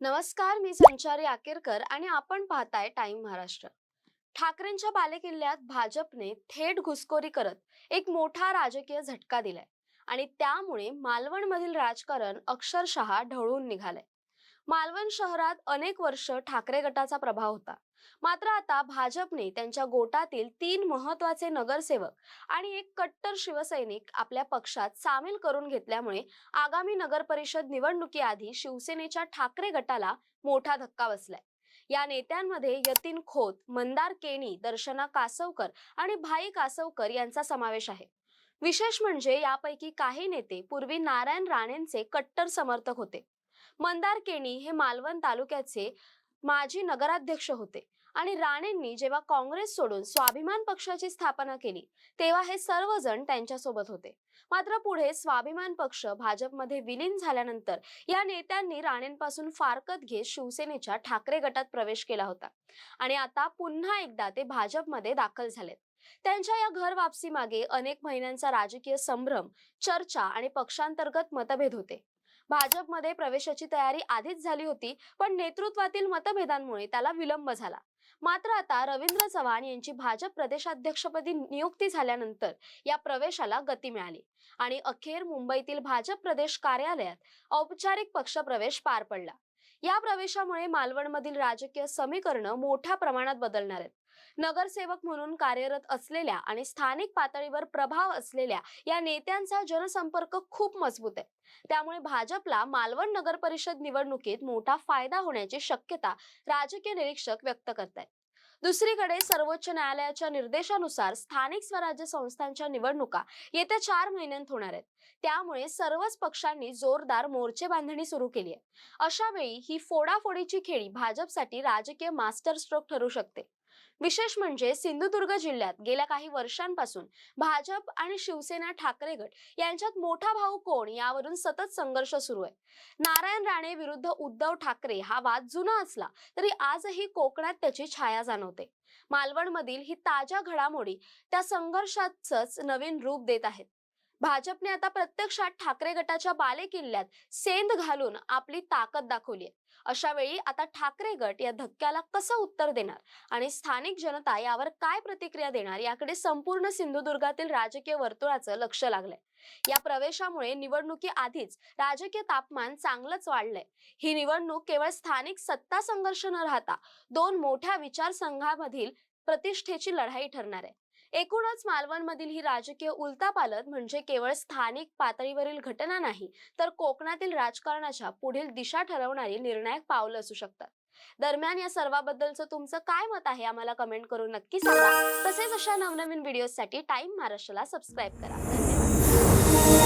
नमस्कार मी संचारी आकेरकर आणि आपण पाहताय टाइम महाराष्ट्र. ठाकरेंच्या बालेकिल्ल्यात भाजपने थेट घुसखोरी करत एक मोठा राजकीय झटका दिलाय आणि त्यामुळे मालवणमधील राजकारण अक्षरशः ढवळून निघालंय. मालवण शहरात अनेक वर्ष ठाकरे गटाचा प्रभाव होता. मात्र आता भाजपने त्यांच्या गोटातील तीन महत्त्वाचे नगरसेवक आणि एक कट्टर शिवसैनिक आपल्या पक्षात सामील करून घेतल्यामुळे आगामी नगर परिषद निवडणुकीआधी शिवसेनेच्या ठाकरे गटाला मोठा धक्का बसलाय. या नेत्यांमध्ये यतीन खोत मंदार केणी दर्शना कासवकर आणि भाई कासवकर यांचा समावेश आहे. विशेष म्हणजे यापैकी काही नेते पूर्वी नारायण राणेंचे कट्टर समर्थक होते. मंदार केणी हे मालवण तालुक्याचे माजी नगराध्यक्ष होते. आणि राणेंनी जेव्हा काँग्रेस सोडून स्वाभिमान पक्षाची स्थापना केली तेव्हा हे सर्वजण त्यांच्यासोबत होते. मात्र पुढे स्वाभिमान पक्ष भाजपमध्ये विलीन झाल्यानंतर या नेत्यांनी राणेंपासून फारकत घेत शिवसेनेच्या ठाकरे गटात प्रवेश केला होता. आणि आता पुन्हा एकदा ते भाजपमध्ये दाखल झालेत. त्यांच्या या घर वापसी मागे अनेक महिन्यांचा राजकीय संभ्रम चर्चा आणि पक्षांतर्गत मतभेद होते. भाजपमध्ये प्रवेशाची तयारी आधीच झाली होती पण नेतृत्वातील मतभेदांमुळे त्याला विलंब झाला. मात्र आता रवींद्र चव्हाण यांची भाजप प्रदेशाध्यक्षपदी नियुक्ती झाल्यानंतर या प्रवेशाला गती मिळाली आणि अखेर मुंबईतील भाजप प्रदेश कार्यालयात औपचारिक पक्षप्रवेश पार पडला. या प्रवेशामुळे मालवणमधील राजकीय समीकरण मोठ्या प्रमाणात बदलणार आहेत. नगरसेवक म्हणून कार्यरत असलेल्या आणि स्थानिक पातळीवर प्रभाव असलेल्या या नेत्यांचा जनसंपर्क खूप मजबूत आहे. त्यामुळे भाजपला मालवण नगर परिषद निवडणुकीत मोठा फायदा होण्याची शक्यता राजकीय निरीक्षक व्यक्त करतायत. दुसरीकडे सर्वोच्च न्यायालयाच्या निर्देशानुसार स्थानिक स्वराज्य संस्थांच्या निवडणुका येत्या चार महिन्यांत होणार आहेत. त्यामुळे सर्वच पक्षांनी जोरदार मोर्चे बांधणी सुरू केली आहे. अशा वेळी ही फोडाफोडीची खेळी भाजपसाठी राजकीय मास्टर स्ट्रोक ठरू शकते. विशेष म्हणजे सिंधुदुर्ग जिल्ह्यात गेल्या काही वर्षांपासून भाजप आणि शिवसेना ठाकरे गट यांच्यात मोठा भाऊ कोण यावरून सतत संघर्ष सुरू आहे. नारायण राणे विरुद्ध उद्धव ठाकरे हा वाद जुना असला तरी आजही कोकणात त्याची छाया जाणवते. मालवणमधील ही ताज्या घडामोडी त्या संघर्षाचंच नवीन रूप देत आहेत. भाजपने आता प्रत्यक्षात ठाकरे गटाच्या बालेकिल्ल्यात सेंध घालून आपली ताकद दाखवली आहे अशा वेळी आता ठाकरे गट या धक्क्याला कसं उत्तर देणार? आणि स्थानिक जनता यावर काय प्रतिक्रिया देणार? याकडे संपूर्ण सिंधुदुर्गातील राजकीय वर्तुळाचं लक्ष लागलंय. या प्रवेशामुळे निवडणुकी आधीच राजकीय तापमान चांगलंच वाढलंय. ही निवडणूक केवळ स्थानिक सत्ता संघर्ष न राहता दोन मोठ्या विचारसंघामधील प्रतिष्ठेची लढाई ठरणार आहे. एकूणच मालवणमधील ही राजकीय उलतापालत म्हणजे केवळ स्थानिक पातळीवरील घटना नाही तर कोकणातील राजकारणाच्या पुढील दिशा ठरवणारी निर्णायक पावलं असू शकतात. दरम्यान या सर्वाबद्दलचं तुमचं काय मत आहे आम्हाला कमेंट करून नक्की सांगा. तसेच अशा नवनवीन व्हिडिओसाठी टाइम महाराष्ट्राला सबस्क्राईब करा. धन्यवाद.